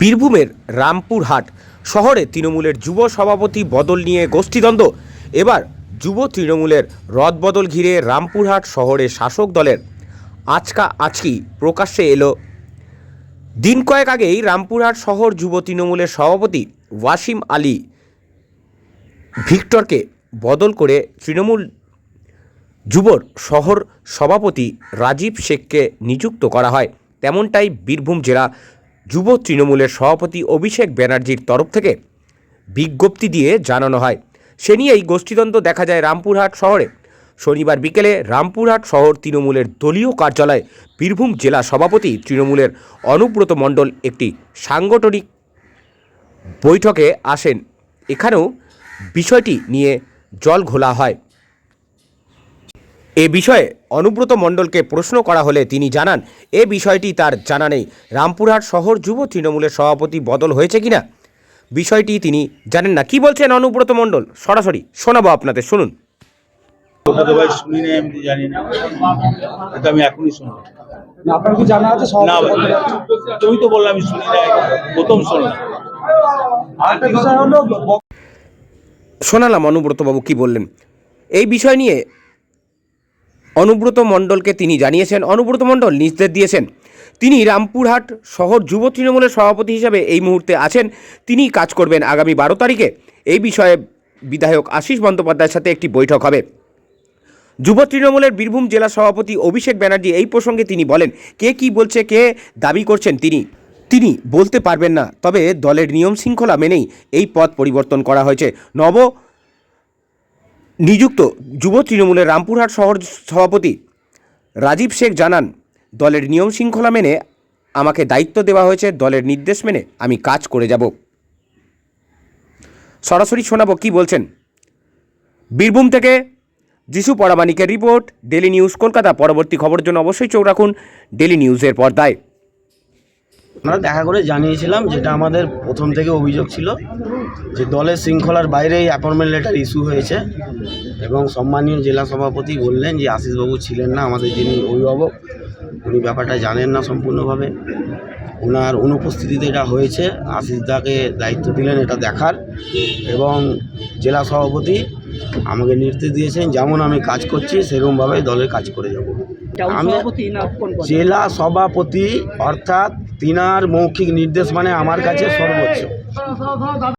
বীরভূমের রামপুরহাট শহরে তৃণমূলের যুব সভাপতি বদল নিয়ে গোষ্ঠীদ্বন্দ্ব। এবার যুব তৃণমূলের রদবদল ঘিরে রামপুরহাট শহরে শাসক দলের আচকা আচকি প্রকাশ্যে এলো। দিন কয়েক আগেই রামপুরহাট শহর যুব তৃণমূলের সভাপতি ওয়াসিম আলী ভিক্টরকে বদল করে তৃণমূল যুবর শহর সভাপতি রাজীব শেখকে নিযুক্ত করা হয়। তেমনটাই বীরভূম জেলা যুব তৃণমূলের সভাপতি অভিষেক ব্যানার্জির তরফ থেকে বিজ্ঞপ্তি দিয়ে জানানো হয়। সে নিয়েই গোষ্ঠীদ্বন্দ্ব দেখা যায় রামপুরহাট শহরে। শনিবার বিকেলে রামপুরহাট শহর তৃণমূলের দলীয় কার্যালয়ে বীরভূম জেলা সভাপতি তৃণমূলের অনুব্রত মণ্ডল একটি সাংগঠনিক বৈঠকে আসেন। এখানেও বিষয়টি নিয়ে জল ঘোলা হয়। এ বিষয়ে অনুব্রত মণ্ডলকে প্রশ্ন করা হলে তিনি জানান এ বিষয়টি তার জানা নেই। রামপুরহাট শহর যুব তৃণমূলের সভাপতি বদল হয়েছে কিনা? বিষয়টি তিনি জানেন না। কি বলছেন অনুব্রত মণ্ডল? সরাসরি শোনাবো আপনাদের শুনুন। ওটা ভাই শুনি না এমনি জানি না। এটা আমি এখনই শুনলাম আপনার কি জানা আছে? তুমি তো বললাম আমি শুনি না প্রথম শুনলাম। আরেকটা বিষয় হলো ব- শোনালাম অনুব্রতবাবু কি বললেন। এই বিষয় নিয়ে অনুব্রত মণ্ডলকে তিনি জানিয়েছেন। অনুব্রত মণ্ডল নির্দেশ দিয়েছেন, তিনি রামপুরহাট শহর যুব তৃণমূলের সভাপতি হিসাবে এই মুহূর্তে আছেন, তিনি কাজ করবেন আগামী বারো তারিখে। এই বিষয়ে বিধায়ক আশিস বন্দ্যোপাধ্যায়ের সাথে একটি বৈঠক হবে। যুব তৃণমূলের বীরভূম জেলা সভাপতি অভিষেক ব্যানার্জি এই প্রসঙ্গে তিনি বলেন, কে কি বলছে, কে দাবি করছেন তিনি। তিনি বলতে পারবেন না, তবে দলের নিয়ম শৃঙ্খলা মেনেই এই পদ পরিবর্তন করা হয়েছে। নব নিযুক্ত যুব তৃণমূলের রামপুরহাট শহর সভাপতি রাজীব শেখ জানান, দলের নিয়ম শৃঙ্খলা মেনে আমাকে দায়িত্ব দেওয়া হয়েছে, দলের নির্দেশ মেনে আমি কাজ করে যাব। সরাসরি শোনাবো কি বলছেন। বীরভূম থেকে যিশু পরামানিকের রিপোর্ট ডেলি নিউজ কলকাতা। পরবর্তী খবরের জন্য অবশ্যই চোখ রাখুন ডেলি নিউজের পর্দায়। আমরা দেখা করে জানিয়েছিলাম যেটা আমাদের প্রথম থেকে অভিযোগ ছিল যে দলের শৃঙ্খলার বাইরে এই অ্যাপয়েন্টমেন্ট লেটার ইস্যু হয়েছে এবং সম্মানীয় জেলা সভাপতি বললেন যে আশিসবাবু ছিলেন না আমাদের যিনি অভিভাবক উনি ব্যাপারটা জানেন না সম্পূর্ণভাবে। ওনার অনুপস্থিতিতে এটা হয়েছে আশিসদাকে দায়িত্ব দিলেন এটা দেখার এবং জেলা সভাপতি আমাকে নির্দেশ দিয়েছেন যেমন আমি কাজ করছি সেরকমভাবে দলের কাজ করে যাব। আমি জেলা সভাপতি অর্থাৎ তিনার মৌখিক নির্দেশ মানে আমার কাছে সর্বোচ্চ।